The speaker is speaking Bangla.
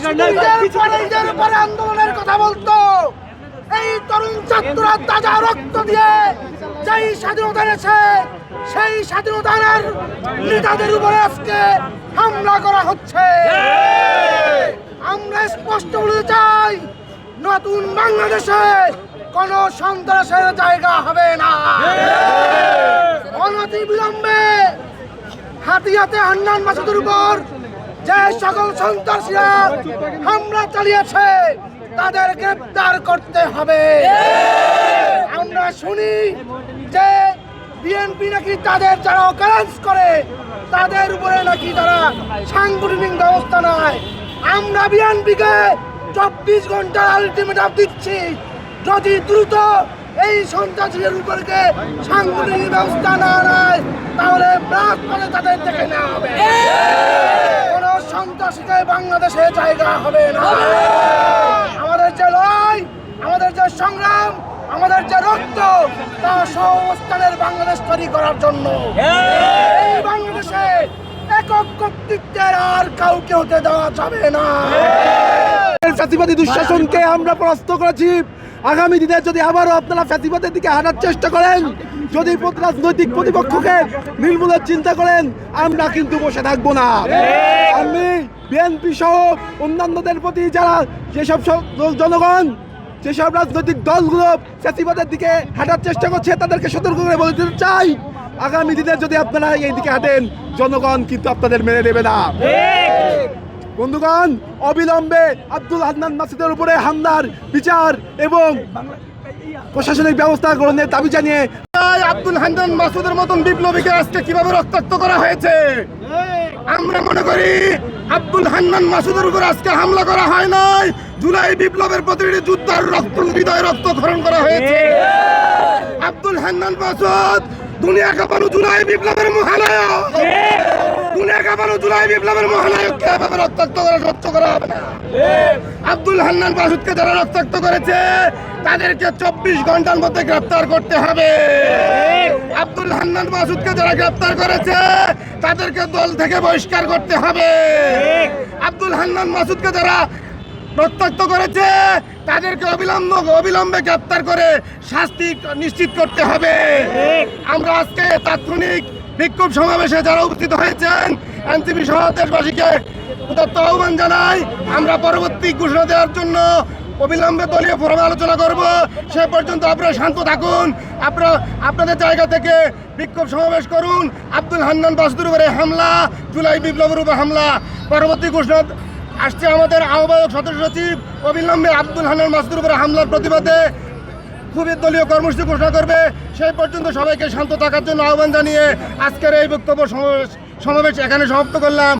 ঈদের পরে ঈদের আন্দোলনের কথা বলতো। এই তরুণ ছাত্ররা তাজা রক্ত দিয়ে যেই স্বাধীনতা এনেছে সেই স্বাধীনতার নেতাদের উপরে আজকে হামলা করা হচ্ছে। আমরা স্পষ্ট বলতে চাই নতুন বাংলাদেশে কোন সন্ত্রাসের জায়গা হবে না। অনতি বিলম্বে হাতিয়াতে হান্নান মাসুদের উপর যে সকল সন্ত্রাসীরা হামলা চালিয়েছে, তাদের গ্রেপ্তার করতে হবে। আমরা শুনি যে বিএনপি নাকি তাদের যারা অকারেন্স করে, তাদের উপরে নাকি তারা সাংগঠনিক ব্যবস্থা নেয়। আমরা বিএনপিকে চব্বিশ ঘণ্টার আলটিমেটাম দিচ্ছি, যদি দ্রুত এই সন্ত্রাসীদের উপরকে সাংগঠনিক ব্যবস্থা না নেয়, তাহলে করে তাদের দেখে নেওয়া হবে। বাংলাদেশে জায়গা হবে না। আমাদের যে লড়াই, আমাদের যে সংগ্রাম, আমাদের যে রক্ত, তা সহস্থানের বাংলাদেশ তৈরি করার জন্য। এই বাংলাদেশে একক কর্তৃত্বের আর কাউকে হতে দেওয়া যাবে না। দুঃশাসনকে আমরা পরাস্ত করেছি। আগামী দিনে যদি আবারও আপনারা ফ্যাসিবাদের দিকে হাঁটার চেষ্টা করেন, যদি রাজনৈতিক প্রতিপক্ষকে নির্মূলের চিন্তা করেন, আমরা কিন্তু বসে থাকব না। আমি বিএনপি সহ অন্যান্যদের প্রতি যারা যেসব জনগণ, যেসব রাজনৈতিক দলগুলো ফ্যাসিবাদের দিকে হাঁটার চেষ্টা করছে, তাদেরকে সতর্ক করে বলে দিতে চাই। আগামী দিনে যদি আপনারা এই দিকে হাঁটেন, জনগণ কিন্তু আপনাদের মেনে নেবে না। বন্ধুগণ, অবিলম্বে আব্দুল হান্নান মাসিদের উপরে হামলার বিচার এবং প্রশাসনিক ব্যবস্থা গ্রহণের দাবি জানিয়ে আব্দুল হান্দান মাসুদের মতন বিপ্লবীকে আজকে কীভাবে রক্তাক্ত করা হয়েছে? আমরা মনে করি আব্দুল হান্নান মাসুদের উপর আজকে হামলা করা হয় নাই। জুলাই বিপ্লবের প্রতিটি যুদ্ধার রক্ত, হৃদয় রক্তক্ষরণ করা হয়েছে। আব্দুল হান্নান মাসুদ দুনিয়া কাপানো জুলাই বিপ্লবের মহানায়ক। না। আব্দুল যারা করেছে, তাদেরকে চব্বিশ ঘণ্টার মধ্যে গ্রেপ্তার করতে হবে। আব্দুল হান্নান মাসুদকে যারা গ্রেপ্তার করেছে, তাদেরকে দল থেকে বহিষ্কার করতে হবে। আব্দুল হান্নান মাসুদকে যারা রক্তাক্ত করেছে, তাদেরকে অবিলম্ব, অবিলম্বে গ্রেপ্তার করে শাস্তি নিশ্চিত করতে হবে। আমরা আজকে তাৎক্ষণিক বিক্ষোভ সমাবেশে যারা উপস্থিত হয়েছেন এনসিপি সহ দেশবাসীকে উদাত্ত আহ্বান জানাই। আমরা পরবর্তী ঘোষণা দেওয়ার জন্য অবিলম্বে দলীয় ফোরামে আলোচনা করব। সে পর্যন্ত আপনারা শান্ত থাকুন। আপনারা আপনাদের জায়গা থেকে বিক্ষোভ সমাবেশ করুন। আব্দুল হান্নান বাসুদের উপরে হামলা, জুলাই বিপ্লবের উপর হামলা। পরবর্তী ঘোষণা আসছে আমাদের আহ্বায়ক সদস্য সচিব অবিলম্বে আব্দুল হান্নান মাসুদের উপরে হামলার প্রতিবাদে। খুবই দলীয় কর্মসূচি ঘোষণা করবে। সেই পর্যন্ত সবাইকে শান্ত থাকার জন্য আহ্বান জানিয়ে আজকের এই বক্তব্য সমাবেশ সমাবেশ এখানে সমাপ্ত করলাম।